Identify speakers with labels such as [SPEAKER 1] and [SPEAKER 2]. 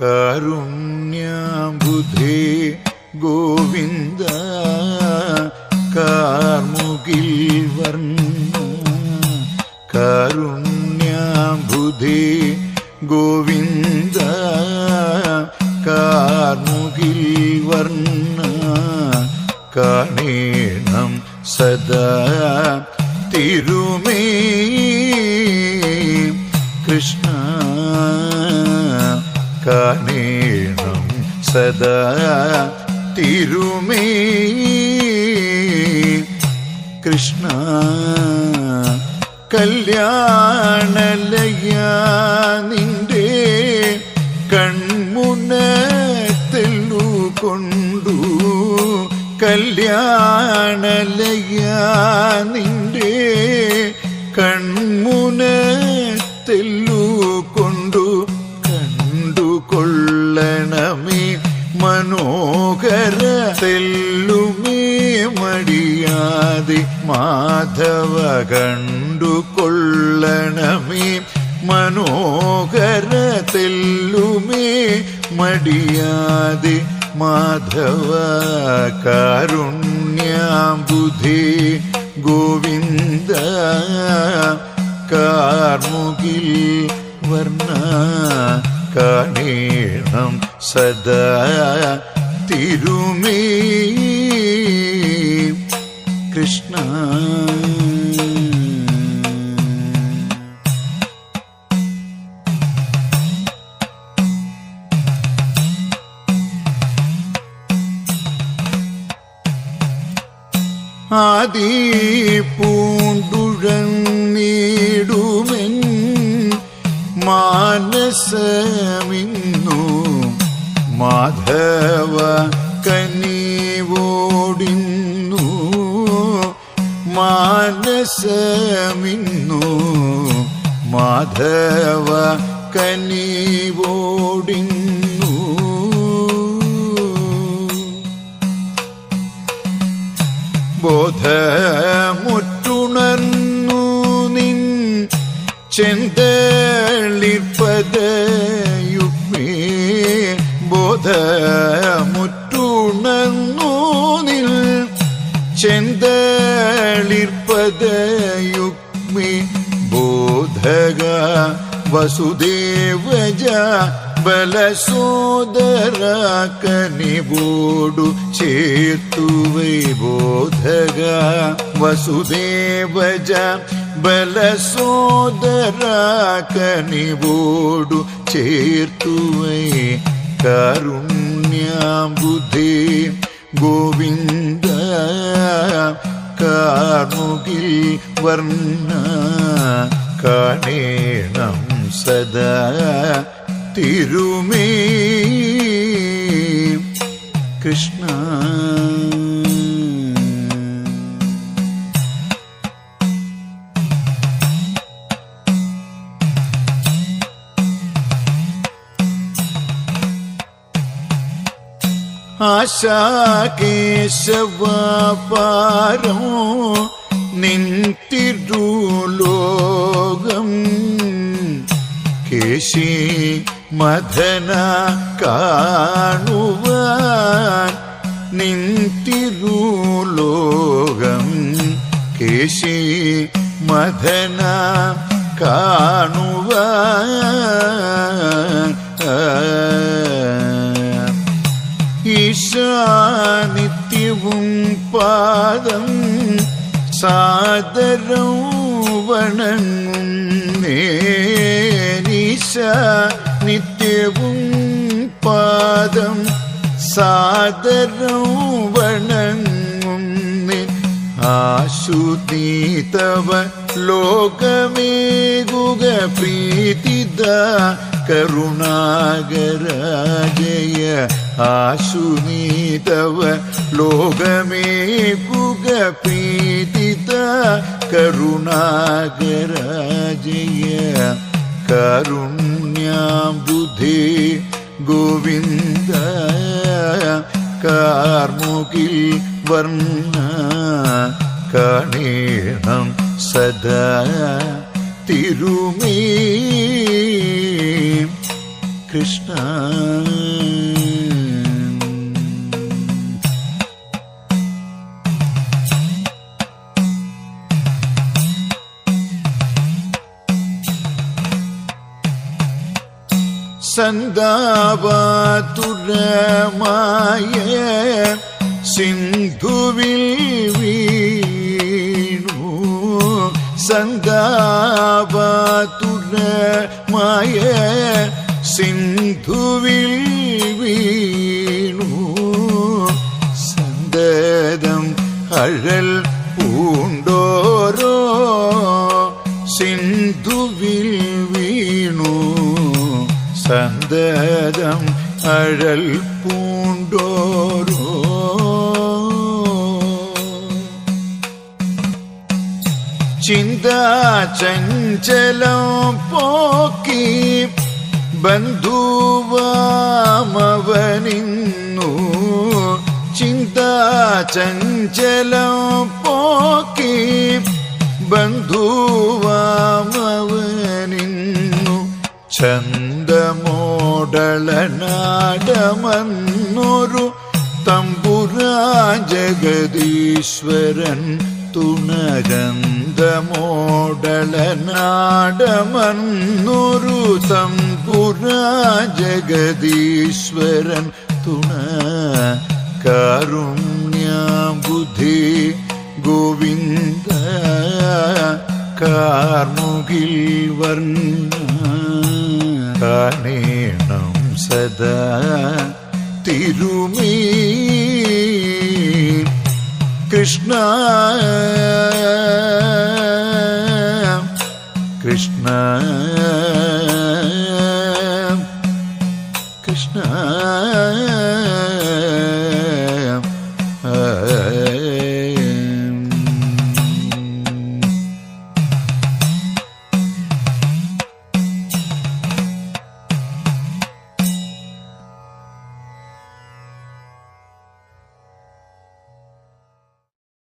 [SPEAKER 1] കാരുണ്യാബുധേ ഗോവിന്ദ കാർമുകിൽ വർണ കാരുണ്യാബുധേ ഗോവിന്ദ കാർമുകിൽ വർണ കാണേണം സദാ തിരുമേ. കൃഷ്ണ കാണേണം സദാ തിരുമേ. കൃഷ്ണ കല്യാണലയ നിന്റെ കൺമുനത്തെല്ലു കൊണ്ടു കല്യാണലയ നിന്റെ കൺമുനത്തെല്ലു മാധവ കണ്ടുകൊള്ളണമേ മനോഹര തെല്ലുമേ മടിയാതെ മാധവ കാരുണ്യാബുധേ ഗോവിന്ദ കാർമുകിൽ വർണ കാണേണം സദാ തിരുമേ. കൃഷ്ണ ആദി പൂണ്ടുഴന്നീടുമെൻ മാനസമിന്നു. മാധവ കനീവോടിന്നു. മാനസമിന്നു. മാധവ കനിവോടിന്നു ബോധമുറ്റുണർന്നു നിൻ ചെന്തളിപ്പതയുമേ. ബോധമുറ്റുണർന്നു നിൽ ചെന്തളിർപ്പതയുഗ്മേ ബോധക വസുദേവജ ബലസോദര കനിബോടു ചേർത്തുവൈ ബോധക വസുദേവജ ബലസോദര കനിബോടു ചേർത്തുവൈ കാരുണ്യാബുധേ ഗോവിന്ദ കാർമുകിൽ വർണ കാണേണം സദാ തിരുമേ. കൃഷ്ണ. ആശാകേശവാപാരം നിന്തിരുലോകം കേശി മദന കാണുവാൻ നിന്തിരുലോകം കേശി മദന കാണുവാൻ. ഈശാനിത്യവും പാദം സാദരം വണങ്ങും നിത്യവും പാദം സാദരം വണങ്ങും ആശുതീതവ ലോകമേകുക പ്രീതിദ കരുണാകര ജയ ആശുനീതവ ലോകമേകുക പ്രീതിദ കരുണാകര ജയ കാരുണ്യാബുധേ ഗോവിന്ദ കാർമുകിൽ വർണ കാണേണം സദാ തിരുമേ കൃഷ്ണ. சந்தாபதுரமாய சிந்துவில் வீணு சந்தாபதுரமாய சிந்துவில் வீணு சந்ததம் அழல் സന്തതം അഴൽ പൂണ്ടോരോ? ചിന്താചഞ്ചലം പോക്കി ബന്ധുവാമവനിന്നു. ചിന്താചഞ്ചലം പോക്കി ബന്ധുവാമവനിന്നു. ചന്ദമോടളനാടമന്നൊരു തമ്പുരാ ജഗദീശ്വരൻ തുണഗന്ധമോടളനാടമന്നൊരു തമ്പുരാ ജഗദീശ്വരൻ തുണ കാരുണ്യാബുധി ഗോവിന്ദ കാർമുകിൽ വർണ കാണേണം സദാ തിരുമീ. കൃഷ്ണ കൃഷ്ണ കൃഷ്ണ.